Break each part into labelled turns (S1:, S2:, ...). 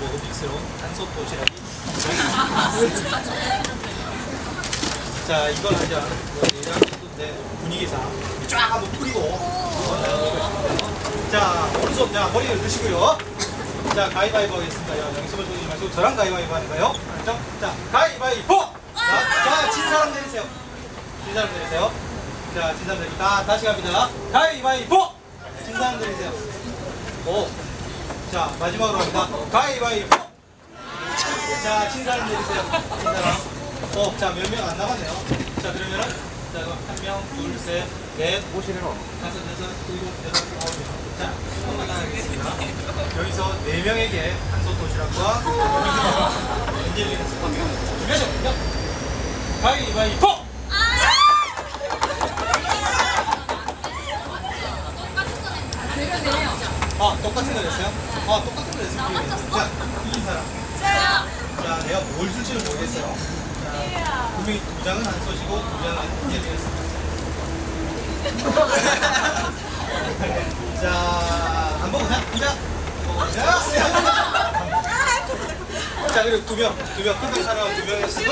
S1: 먹음직스러운 한솥 도시락이 자 이걸 하자. 정도인데 분위기상 쫙 한번 뿌리고 자 오른손 자 머리를 드시고요. 자 가위바위보 하겠습니다. 야, 양심을 돌리지 마시고 저랑 가위바위보 하는 거예요? 알았죠? 자 가위바위보! 자 진 사람 내리세요. 진 사람 내리세요. 자 진 사람 내리다 다시 갑니다. 가위바위보! 진 사람 내리세요. 오 자 마지막으로 갑니다 가위바위보 자, 친 사람 내리세요. 친 사람. 어, 자, 몇 명 안 남았네요. 자, 그러면은, 자, 그럼 한 명, 둘, 셋, 넷,
S2: 오시래요.
S1: 다섯, 여섯, 일곱, 여덟, 아홉 명. 자, 넘어가겠습니다. 여기서 네 명에게 한솥 도시락과 문제를 내겠습니다. 준비하셨군요. 가위바위보! 아, 똑같은 거 냈어요? 아, 똑같은 거 냈으면 자, 이긴 사람. 자, 내가 뭘 줄지는 모르겠어요. 자, 분명히 두 장은 안 써지고 두 장은 이제 되겠습니다. 자, 안 보고 그냥 그냥 자, 자, 그리고 두 명, 두 명, 끝난 사람 두 명에서도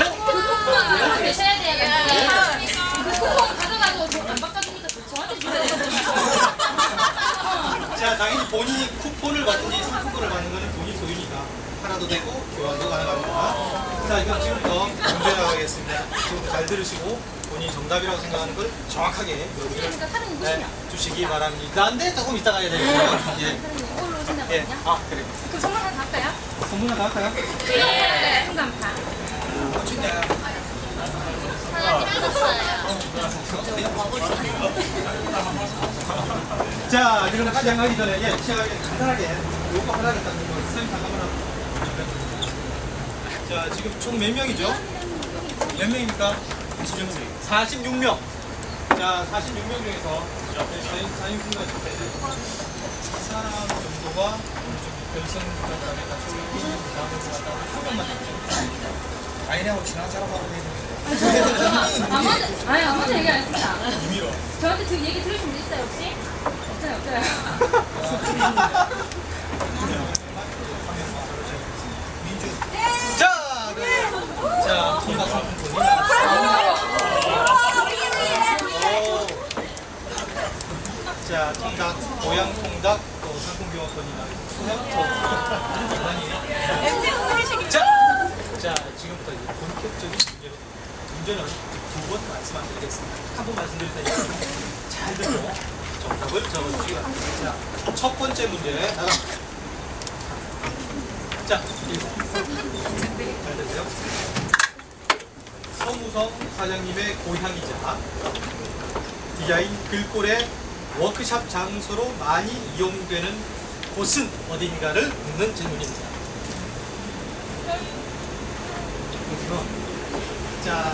S3: 계셔야 돼요. 그 쿠폰 가져가고 돈안 바꿔주니까 저한테 주세요.
S1: 자, 당연히 본인이 쿠폰을 받든지 상품권을 받는 거는 본인 소유니까 하나도 되고 교환도 가능합니다. 자, 이건 지금부터 문제 나가겠습니다. 지금부터 잘 들으시고 본인이 정답이라고 생각하는 걸 정확하게 여기를
S3: 그러니까
S1: 네? 주시기 바랍니다. 근데 조금 이따 가야 되겠네요. 예.
S3: 이걸로 오신다거든요.
S1: 예. 아, 그래.
S3: 그 선물 하나 갈까요?
S1: 선물 하나 할까요?
S3: 네. 순간파. 하나 찍었어요.
S1: 자, 그럼 시작하기 전에 예, 시작하기 전에 간단하게 요거 하나를 딱 뭐, 선생님 잠깐만. 자, 지금 총 몇 명이죠? 몇 명입니까? 46명. 46명. 자, 46명 중에서 옆에 사인, 사인분과 옆에 사람 정도가 맞춰 있는 다음을 갖다가 한 명만 남죠.
S2: 아이네하고 친한 사람하고 있는
S3: 아무도, 아니, 아무도 얘기 안 했습니다. 저한테 지금 얘기 들으신 분 있어요, 혹시?
S1: 자, 네. 자, 통과 상품권이. 자, 통닭, 고향 통닭, 또 상품 교환권이 자, 지금부터 이제 본격적인 문제로 문제는 두 번 말씀 안 드리겠습니다. 한 번 말씀드릴 테니까 잘 듣고 정 답을 적어주시기 바랍니다. 자, 첫 번째 문제 나가. 자, 1번. 잘 되세요. 서무성 사장님의 고향이자 디자인 글꼴의 워크샵 장소로 많이 이용되는 곳은 어딘가를 묻는 질문입니다. 자,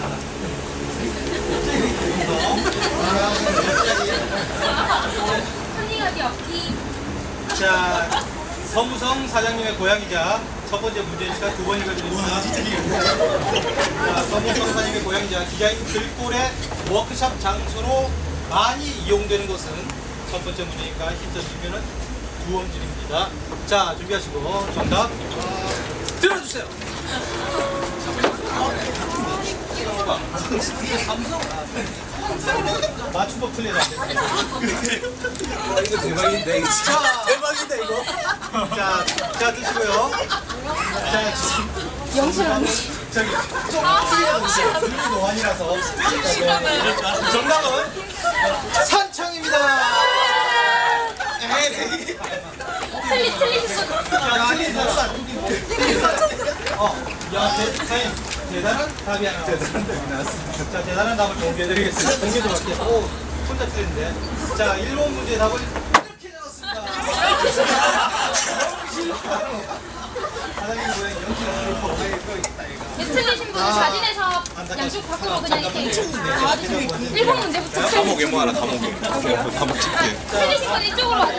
S3: 손이 어디 없기.
S1: 자, 서무성 사장님의 고향이자 첫 번째 문제니까 두 번이가 되겠습니다. 자, 서무성 사장님의 고향이자 디자인 글꼴의 워크샵 장소로 많이 이용되는 것은 첫 번째 문제니까 힌트 주면은 두 원줄입니다. 자, 준비하시고 정답 들어주세요. 맞춤법 틀리다.
S2: 이거 대박인데 이거
S1: 자,
S2: 대박인데 이거
S1: 자, 자 드시고요. 자,
S3: 영실은
S1: 저기 좀 틀리는 분이 노안이라서 정답은 산청입니다. 에이,
S3: 틀리, 틀리셨어.
S1: 야, 틀린 사람. 어, 야, 대, 사장님, 대단한 답이 하나 나왔습니다. 자, 대단한 답을 공개해드리겠습니다. 공개 좀 할게요. 오, 혼자 틀렸는데. 자, 1번 문제 답을 이렇게 나왔습니다. 사장님 고양이 영실은 가까이 있다, 이거.
S3: 네, 틀리신 분은
S1: 아,
S3: 자진해서 양쪽 바꾸고
S1: 아,
S3: 그냥 이렇게. 나와주세요. 1번 문제부터 틀리신
S2: 감옥에 뭐 하나 감옥에 감옥
S3: 틀리신 분 이쪽으로 와주세요.